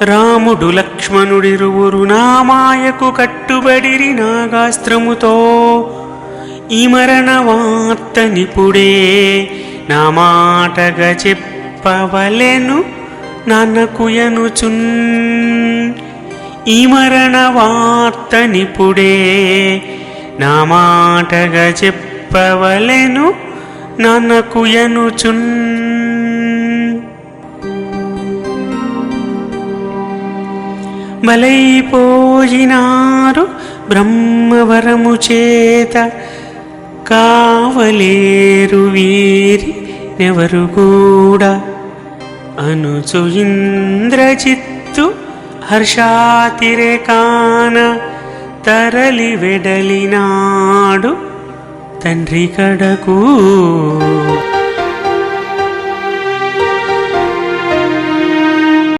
రాముడు లక్ష్మణుడిరువురు నామాయకు కట్టుబడిరి నాగాస్త్రముతో ఈ మరణ వార్త నిపుడే నా మాటగా చెప్పవలెను నాన్నకుయనుచున్ ఈ మరణ వార్త నిపుడే నా మాటగా చెప్పవలెను నాన్నకుయనుచున్ బలైపోయినారు బ్రహ్మవరము చేత. కావలేరు వీరి నెవరు కూడా. అనుచు ఇంద్రజిత్తు హర్షాతిరేకాన తరలి వెడలినాడు తండ్రి కడకు.